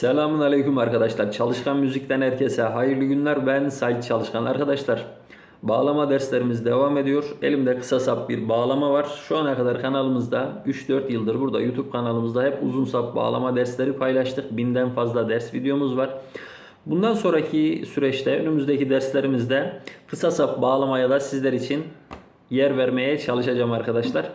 Selamun Aleyküm arkadaşlar. Çalışkan Müzik'ten herkese hayırlı günler. Ben Sait Çalışkan. Arkadaşlar bağlama derslerimiz devam ediyor. Elimde kısa sap bir bağlama var. Şu ana kadar kanalımızda 3-4 yıldır burada YouTube kanalımızda hep uzun sap bağlama dersleri paylaştık. Binden fazla ders videomuz var. Bundan sonraki süreçte önümüzdeki derslerimizde kısa sap bağlamaya da sizler için yer vermeye çalışacağım arkadaşlar.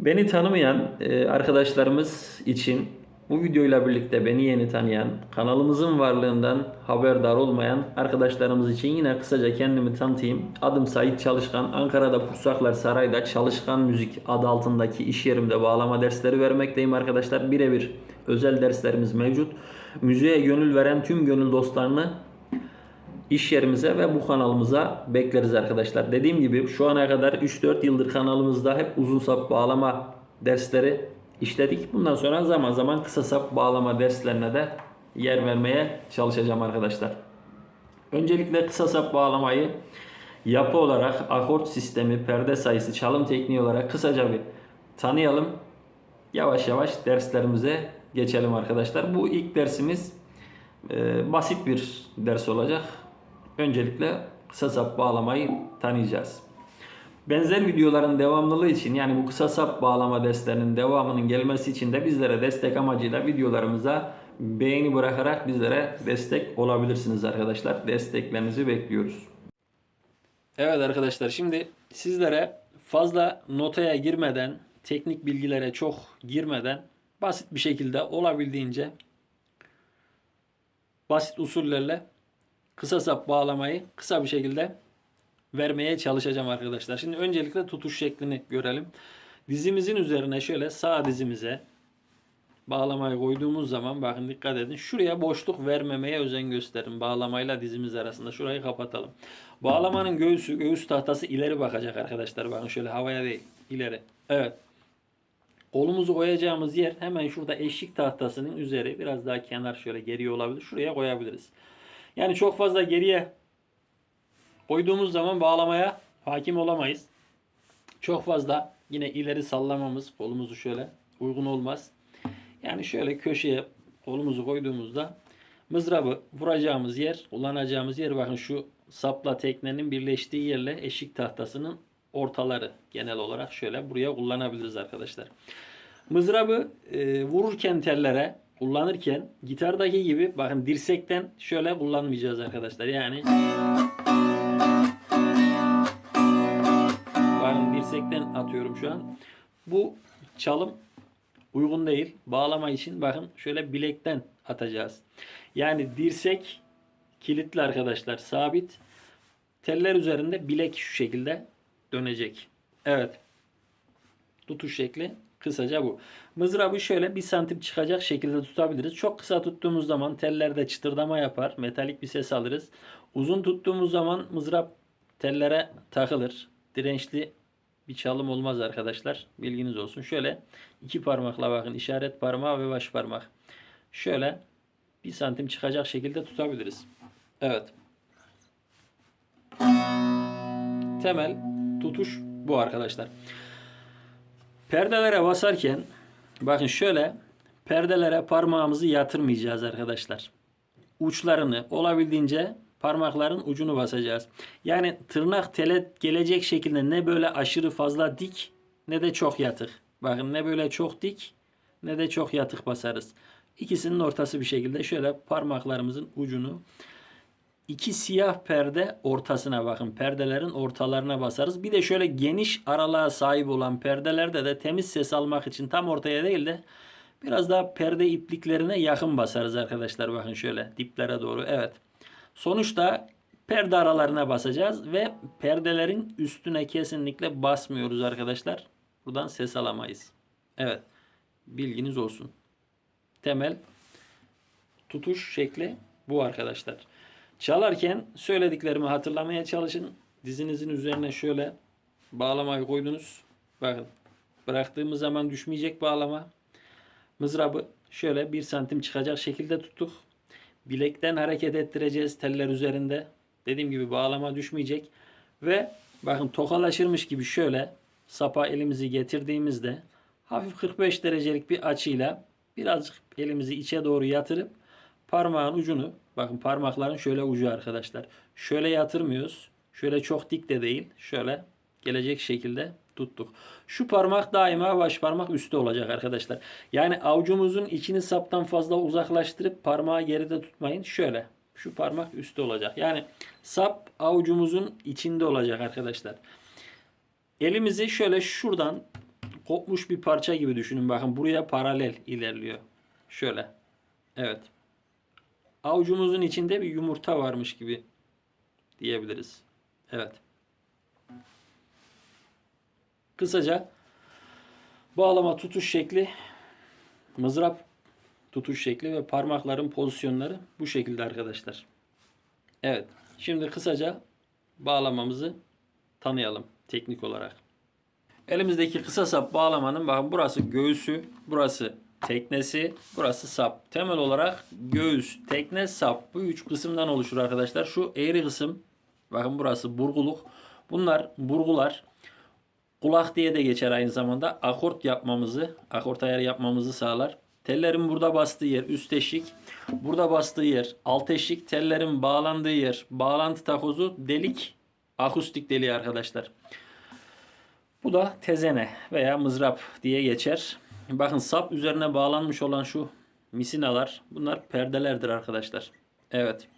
Beni tanımayan e, arkadaşlarımız için bu videoyla birlikte beni yeni tanıyan, kanalımızın varlığından haberdar olmayan arkadaşlarımız için yine kısaca kendimi tanıtayım. Adım Sait Çalışkan. Ankara'da Pursaklar Saray'da Çalışkan Müzik adı altındaki iş yerimde bağlama dersleri vermekteyim arkadaşlar. Birebir özel derslerimiz mevcut. Müziğe gönül veren tüm gönül dostlarını iş yerimize ve bu kanalımıza bekleriz arkadaşlar. Dediğim gibi şu ana kadar 3-4 yıldır kanalımızda hep uzun sap bağlama dersleri işledik. Bundan sonra zaman zaman kısa sap bağlama derslerine de yer vermeye çalışacağım arkadaşlar. Öncelikle kısa sap bağlamayı yapı olarak akort sistemi, perde sayısı, çalım tekniği olarak kısaca bir tanıyalım. Yavaş yavaş derslerimize geçelim arkadaşlar. Bu ilk dersimiz e, basit bir ders olacak. Öncelikle kısa sap bağlamayı tanıyacağız. Benzer videoların devamlılığı için yani bu kısa sap bağlama derslerinin devamının gelmesi için de bizlere destek amacıyla videolarımıza beğeni bırakarak bizlere destek olabilirsiniz arkadaşlar. Desteklerinizi bekliyoruz. Evet arkadaşlar şimdi sizlere fazla notaya girmeden, teknik bilgilere çok girmeden basit bir şekilde olabildiğince basit usullerle kısa sap bağlamayı kısa bir şekilde vermeye çalışacağım arkadaşlar. Şimdi öncelikle tutuş şeklini görelim. Dizimizin üzerine şöyle sağ dizimize bağlamayı koyduğumuz zaman bakın dikkat edin. Şuraya boşluk vermemeye özen gösterin. Bağlamayla dizimiz arasında. Şurayı kapatalım. Bağlamanın göğsü, göğüs tahtası ileri bakacak arkadaşlar. Bakın şöyle havaya değil. ileri. Evet. Kolumuzu koyacağımız yer hemen şurada eşlik tahtasının üzeri. Biraz daha kenar şöyle geriye olabilir. Şuraya koyabiliriz. Yani çok fazla geriye koyduğumuz zaman bağlamaya hakim olamayız. Çok fazla yine ileri sallamamız kolumuzu şöyle uygun olmaz. Yani şöyle köşeye kolumuzu koyduğumuzda mızrabı vuracağımız yer, kullanacağımız yer bakın şu sapla teknenin birleştiği yerle eşik tahtasının ortaları genel olarak şöyle buraya kullanabiliriz arkadaşlar. Mızrabı e, vururken tellere kullanırken gitardaki gibi bakın dirsekten şöyle kullanmayacağız arkadaşlar. Yani bakın dirsekten atıyorum şu an. Bu çalım uygun değil. Bağlama için bakın şöyle bilekten atacağız. Yani dirsek kilitli arkadaşlar sabit. Teller üzerinde bilek şu şekilde dönecek. Evet. Tutuş şekli kısaca bu. Mızrabı şöyle bir santim çıkacak şekilde tutabiliriz. Çok kısa tuttuğumuz zaman tellerde çıtırdama yapar. Metalik bir ses alırız. Uzun tuttuğumuz zaman mızrap tellere takılır. Dirençli bir çalım olmaz arkadaşlar. Bilginiz olsun. Şöyle iki parmakla bakın işaret parmağı ve baş parmak. Şöyle bir santim çıkacak şekilde tutabiliriz. Evet. Temel tutuş bu arkadaşlar. Perdelere basarken bakın şöyle perdelere parmağımızı yatırmayacağız arkadaşlar. Uçlarını olabildiğince parmakların ucunu basacağız. Yani tırnak tele gelecek şekilde ne böyle aşırı fazla dik ne de çok yatık. Bakın ne böyle çok dik ne de çok yatık basarız. İkisinin ortası bir şekilde şöyle parmaklarımızın ucunu iki siyah perde ortasına bakın. Perdelerin ortalarına basarız. Bir de şöyle geniş aralığa sahip olan perdelerde de temiz ses almak için tam ortaya değil de biraz daha perde ipliklerine yakın basarız arkadaşlar. Bakın şöyle diplere doğru. Evet. Sonuçta perde aralarına basacağız ve perdelerin üstüne kesinlikle basmıyoruz arkadaşlar. Buradan ses alamayız. Evet. Bilginiz olsun. Temel tutuş şekli bu arkadaşlar. Çalarken söylediklerimi hatırlamaya çalışın. Dizinizin üzerine şöyle bağlamayı koydunuz. Bakın bıraktığımız zaman düşmeyecek bağlama. Mızrabı şöyle bir santim çıkacak şekilde tuttuk. Bilekten hareket ettireceğiz teller üzerinde. Dediğim gibi bağlama düşmeyecek. Ve bakın tokalaşırmış gibi şöyle sapa elimizi getirdiğimizde hafif 45 derecelik bir açıyla birazcık elimizi içe doğru yatırıp parmağın ucunu bakın parmakların şöyle ucu arkadaşlar. Şöyle yatırmıyoruz. Şöyle çok dik de değil. Şöyle gelecek şekilde tuttuk. Şu parmak daima baş parmak üstte olacak arkadaşlar. Yani avucumuzun içini saptan fazla uzaklaştırıp parmağı geride tutmayın. Şöyle. Şu parmak üstte olacak. Yani sap avucumuzun içinde olacak arkadaşlar. Elimizi şöyle şuradan kopmuş bir parça gibi düşünün. Bakın buraya paralel ilerliyor. Şöyle. Evet. Avucumuzun içinde bir yumurta varmış gibi diyebiliriz. Evet. Kısaca bağlama tutuş şekli, mızrap tutuş şekli ve parmakların pozisyonları bu şekilde arkadaşlar. Evet. Şimdi kısaca bağlamamızı tanıyalım teknik olarak. Elimizdeki kısa sap bağlamanın bakın burası göğüsü, burası teknesi, burası sap. Temel olarak göğüs, tekne, sap. Bu üç kısımdan oluşur arkadaşlar. Şu eğri kısım, bakın burası burguluk. Bunlar burgular. Kulak diye de geçer aynı zamanda. Akort yapmamızı, akort ayarı yapmamızı sağlar. Tellerin burada bastığı yer üst eşik. Burada bastığı yer alt eşik. Tellerin bağlandığı yer bağlantı takozu delik akustik deliği arkadaşlar. Bu da tezene veya mızrap diye geçer. Bakın sap üzerine bağlanmış olan şu misinalar bunlar perdelerdir arkadaşlar. Evet.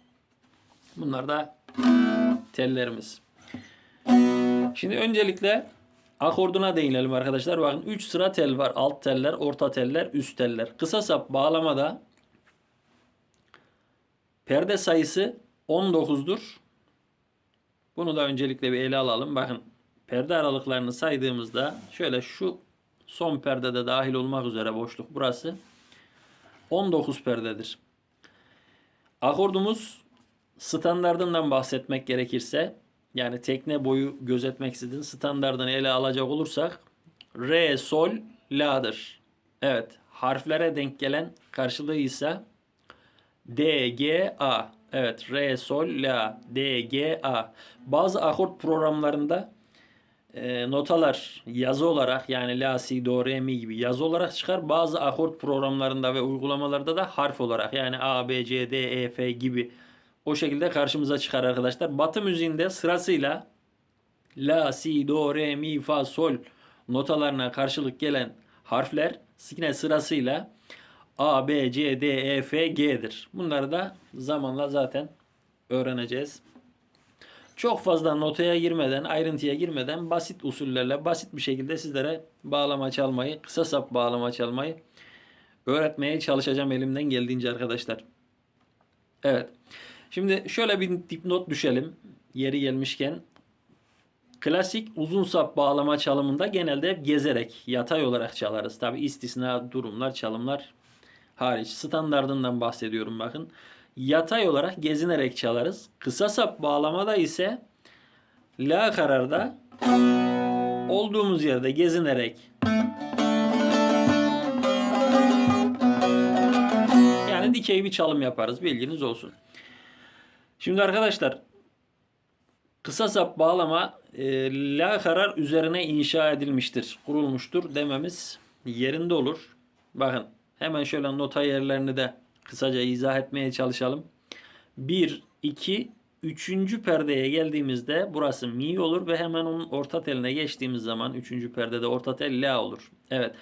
Bunlar da tellerimiz. Şimdi öncelikle akorduna değinelim arkadaşlar. Bakın 3 sıra tel var. Alt teller, orta teller, üst teller. Kısa sap bağlamada perde sayısı 19'dur. Bunu da öncelikle bir ele alalım. Bakın perde aralıklarını saydığımızda şöyle şu son perdede dahil olmak üzere boşluk burası 19 perdedir. Akordumuz standardından bahsetmek gerekirse yani tekne boyu gözetmeksizin standardını ele alacak olursak re, sol, la'dır. Evet harflere denk gelen karşılığı ise D, G, A. Evet re, sol, la, D, G, A. Bazı akort programlarında e, notalar yazı olarak yani la, si, do, re, mi gibi yazı olarak çıkar. Bazı akort programlarında ve uygulamalarda da harf olarak yani A, B, C, D, E, F gibi o şekilde karşımıza çıkar arkadaşlar. Batı müziğinde sırasıyla la, si, do, re, mi, fa, sol notalarına karşılık gelen harfler yine sırasıyla A, B, C, D, E, F, G'dir. Bunları da zamanla zaten öğreneceğiz. Çok fazla notaya girmeden, ayrıntıya girmeden basit usullerle, basit bir şekilde sizlere bağlama çalmayı, kısa sap bağlama çalmayı öğretmeye çalışacağım elimden geldiğince arkadaşlar. Evet. Şimdi şöyle bir dipnot düşelim. Yeri gelmişken. Klasik uzun sap bağlama çalımında genelde hep gezerek, yatay olarak çalarız. Tabi istisna durumlar, çalımlar hariç. Standardından bahsediyorum bakın. Yatay olarak gezinerek çalarız. Kısa sap bağlamada ise la kararda olduğumuz yerde gezinerek yani dikey bir çalım yaparız. Bilginiz olsun. Şimdi arkadaşlar kısa sap bağlama e, la karar üzerine inşa edilmiştir, kurulmuştur dememiz yerinde olur. Bakın hemen şöyle nota yerlerini de kısaca izah etmeye çalışalım. 1, 2, 3. perdeye geldiğimizde burası mi olur ve hemen onun orta teline geçtiğimiz zaman 3. perdede orta tel la olur. Evet.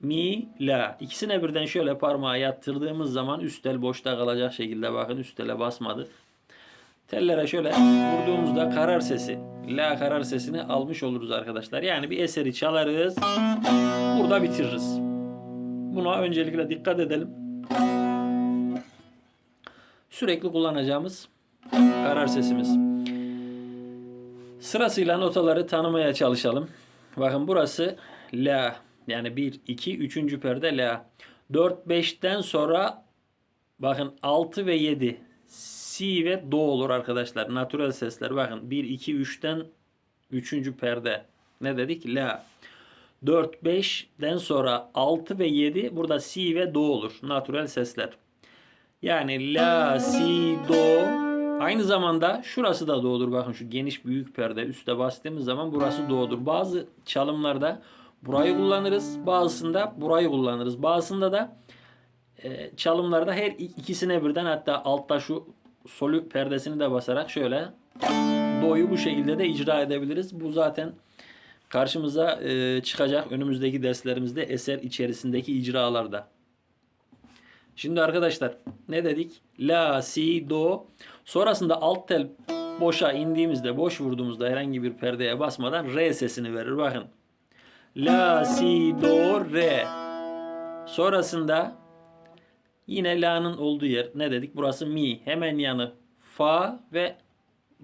Mi, la. İkisine birden şöyle parmağı yattırdığımız zaman üst tel boşta kalacak şekilde bakın üst tele basmadı. Tellere şöyle vurduğumuzda karar sesi, la karar sesini almış oluruz arkadaşlar. Yani bir eseri çalarız, burada bitiririz. Buna öncelikle dikkat edelim. Sürekli kullanacağımız karar sesimiz. Sırasıyla notaları tanımaya çalışalım. Bakın burası la. Yani 1, 2, 3. perde la. 4, 5'ten sonra bakın 6 ve 7 si ve do olur arkadaşlar. Natural sesler. Bakın 1, 2, 3'ten 3. perde. Ne dedik? La. 4, 5'den sonra 6 ve 7 burada si ve do olur. Natural sesler. Yani la, si, do. Aynı zamanda şurası da do'dur. Bakın şu geniş büyük perde üste bastığımız zaman burası do'dur. Bazı çalımlarda burayı kullanırız. Bazısında burayı kullanırız. Bazısında da e, çalımlarda her ikisine birden hatta altta şu solü perdesini de basarak şöyle do'yu bu şekilde de icra edebiliriz. Bu zaten karşımıza e, çıkacak önümüzdeki derslerimizde eser içerisindeki icralarda. Şimdi arkadaşlar ne dedik? La, si, do. Sonrasında alt tel boşa indiğimizde, boş vurduğumuzda herhangi bir perdeye basmadan re sesini verir. Bakın. La, si, do, re. Sonrasında yine la'nın olduğu yer. Ne dedik? Burası mi. Hemen yanı fa ve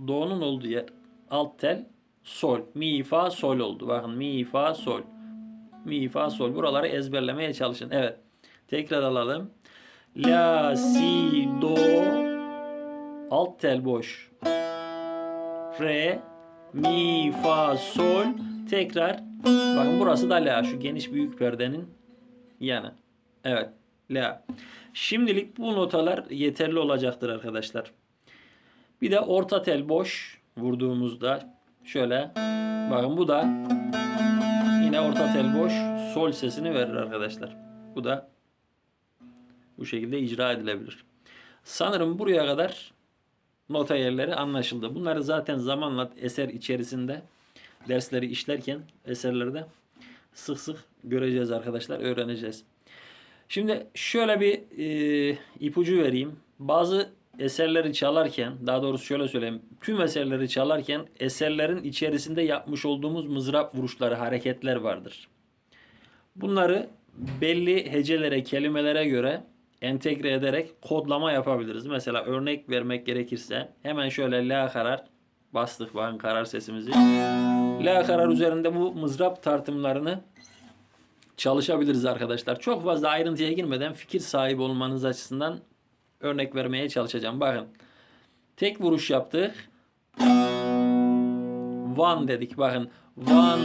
do'nun olduğu yer. Alt tel sol. Mi, fa, sol oldu. Bakın mi, fa, sol. Mi, fa, sol. Buraları ezberlemeye çalışın. Evet. Tekrar alalım. La, si, do, alt tel boş. Re, mi, fa, sol. Tekrar. Bakın burası da la. Şu geniş büyük perdenin yanı. Evet. La. Şimdilik bu notalar yeterli olacaktır arkadaşlar. Bir de orta tel boş vurduğumuzda şöyle bakın bu da yine orta tel boş sol sesini verir arkadaşlar. Bu da bu şekilde icra edilebilir. Sanırım buraya kadar nota yerleri anlaşıldı. Bunları zaten zamanla eser içerisinde dersleri işlerken eserlerde sık sık göreceğiz arkadaşlar, öğreneceğiz. Şimdi şöyle bir e, ipucu vereyim. Bazı eserleri çalarken, daha doğrusu şöyle söyleyeyim. Tüm eserleri çalarken eserlerin içerisinde yapmış olduğumuz mızrap vuruşları, hareketler vardır. Bunları belli hecelere, kelimelere göre entegre ederek kodlama yapabiliriz. Mesela örnek vermek gerekirse hemen şöyle la karar bastık bakın karar sesimizi. La karar üzerinde bu mızrap tartımlarını çalışabiliriz arkadaşlar. Çok fazla ayrıntıya girmeden fikir sahibi olmanız açısından örnek vermeye çalışacağım. Bakın. Tek vuruş yaptık. One dedik. Bakın. One.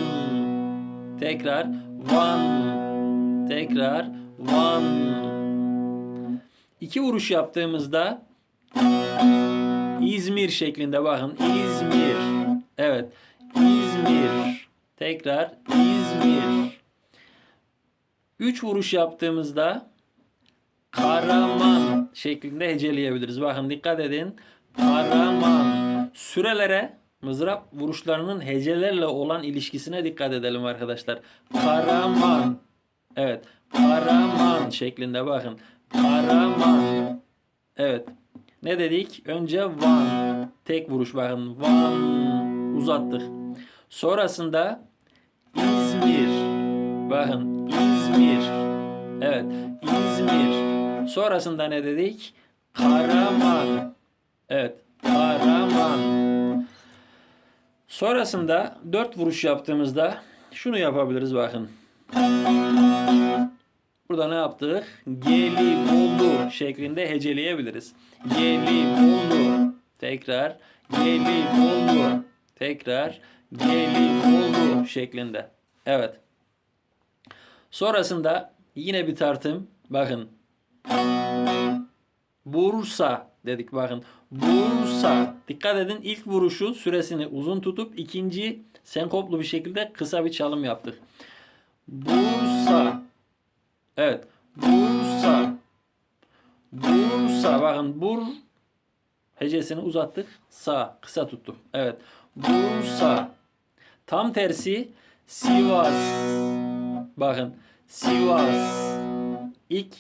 Tekrar. One. Tekrar. One. İki vuruş yaptığımızda İzmir şeklinde bakın. İzmir. Evet. İzmir. Tekrar İzmir. Üç vuruş yaptığımızda Karaman şeklinde heceleyebiliriz. Bakın dikkat edin. Karaman. Sürelere mızrap vuruşlarının hecelerle olan ilişkisine dikkat edelim arkadaşlar. Karaman. Evet. Karaman şeklinde bakın. Karaman. Evet. Ne dedik? Önce van. Tek vuruş bakın. Van. Uzattık. Sonrasında İzmir. Bakın İzmir. Evet. İzmir. Sonrasında ne dedik? Karaman. Evet. Karaman. Sonrasında dört vuruş yaptığımızda şunu yapabiliriz bakın. Burada ne yaptık? Gelibolu şeklinde heceleyebiliriz. Gelibolu. Tekrar. Gelibolu. Tekrar. Gelibolu şeklinde. Evet. Sonrasında yine bir tartım. Bakın. Bursa dedik bakın. Bursa. Dikkat edin ilk vuruşu süresini uzun tutup ikinci senkoplu bir şekilde kısa bir çalım yaptık. Bursa. Evet. Bursa. Bursa. Bakın bur hecesini uzattık. Sa. Kısa tuttuk. Evet. Bursa. Tam tersi Sivas. Bakın. Sivas. İlk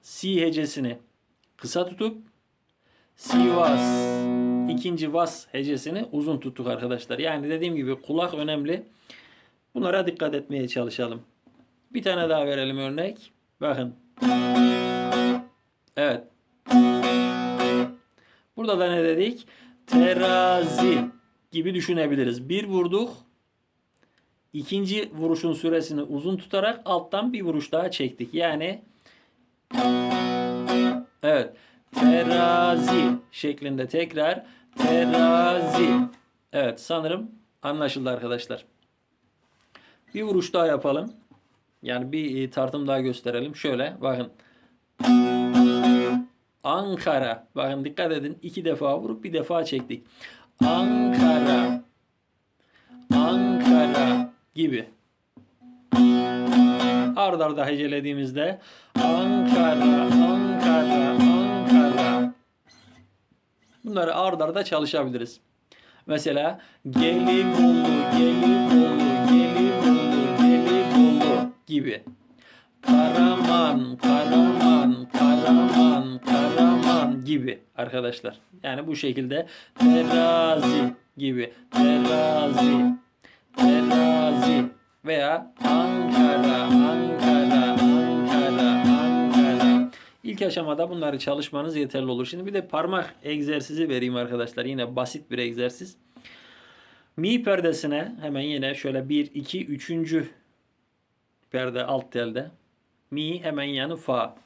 si hecesini kısa tutup Sivas ikinci vas hecesini uzun tuttuk arkadaşlar. Yani dediğim gibi kulak önemli. Bunlara dikkat etmeye çalışalım. Bir tane daha verelim örnek. Bakın. Evet. Burada da ne dedik? Terazi gibi düşünebiliriz. Bir vurduk. İkinci vuruşun süresini uzun tutarak alttan bir vuruş daha çektik. Yani Evet. Terazi şeklinde tekrar terazi. Evet sanırım anlaşıldı arkadaşlar. Bir vuruş daha yapalım. Yani bir e, tartım daha gösterelim. Şöyle bakın. Ankara. Bakın dikkat edin. iki defa vurup bir defa çektik. Ankara. Ankara gibi. ard arda hecelediğimizde Ankara, Ankara, Ankara. Bunları ard arda çalışabiliriz. Mesela Gelibolu, Gelibolu, gibi. Karaman, Karaman, Karaman, Karaman gibi arkadaşlar. Yani bu şekilde terazi gibi, terazi, terazi veya Ankara, Ankara, Ankara, Ankara. İlk aşamada bunları çalışmanız yeterli olur. Şimdi bir de parmak egzersizi vereyim arkadaşlar. Yine basit bir egzersiz. Mi perdesine hemen yine şöyle 1, 2, 3. perde alt telde. Mi hemen yanı fa.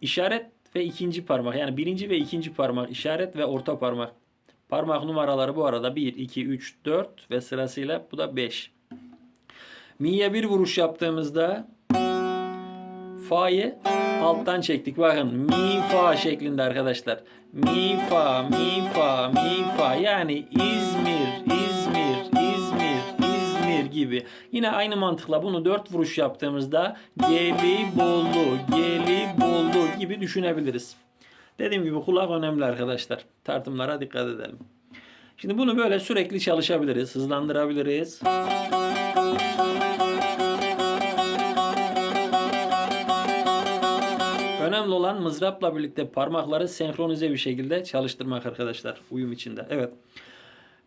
İşaret ve ikinci parmak yani birinci ve ikinci parmak işaret ve orta parmak. Parmak numaraları bu arada 1, 2, 3, 4 ve sırasıyla bu da 5. Mi'ye bir vuruş yaptığımızda Fa'yı alttan çektik. Bakın mi fa şeklinde arkadaşlar. Mi fa mi fa mi fa yani İzmir İzmir gibi. Yine aynı mantıkla bunu dört vuruş yaptığımızda Gelibolu Gelibolu gibi düşünebiliriz. Dediğim gibi kulak önemli arkadaşlar. Tartımlara dikkat edelim. Şimdi bunu böyle sürekli çalışabiliriz, hızlandırabiliriz. Önemli olan mızrapla birlikte parmakları senkronize bir şekilde çalıştırmak arkadaşlar. Uyum içinde. Evet.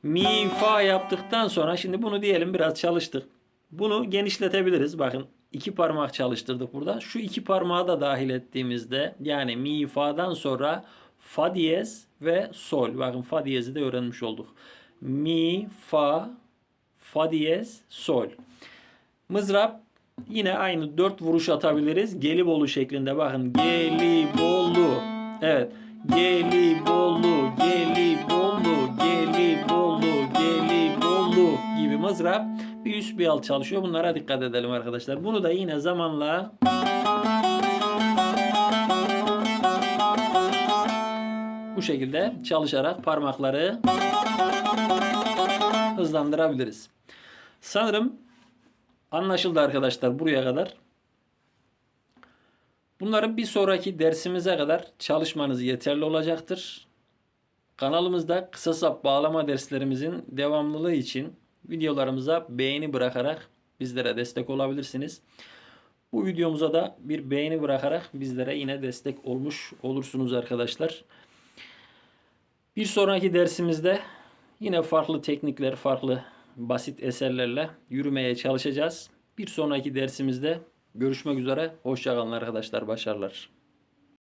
Mi, fa yaptıktan sonra şimdi bunu diyelim biraz çalıştık. Bunu genişletebiliriz. Bakın iki parmak çalıştırdık burada. Şu iki parmağı da dahil ettiğimizde yani mi, fa'dan sonra fa diyez ve sol. Bakın fa diyezi de öğrenmiş olduk. Mi, fa, fa diyez, sol. Mızrap yine aynı dört vuruş atabiliriz. Gelibolu şeklinde bakın. Gelibolu. Evet. Gelibolu, Gelibolu, mızrap bir üst bir alt çalışıyor. Bunlara dikkat edelim arkadaşlar. Bunu da yine zamanla bu şekilde çalışarak parmakları hızlandırabiliriz. Sanırım Anlaşıldı arkadaşlar buraya kadar. Bunların bir sonraki dersimize kadar çalışmanız yeterli olacaktır. Kanalımızda kısa sap bağlama derslerimizin devamlılığı için videolarımıza beğeni bırakarak bizlere destek olabilirsiniz. Bu videomuza da bir beğeni bırakarak bizlere yine destek olmuş olursunuz arkadaşlar. Bir sonraki dersimizde yine farklı teknikler, farklı basit eserlerle yürümeye çalışacağız. Bir sonraki dersimizde görüşmek üzere. Hoşçakalın arkadaşlar. Başarılar.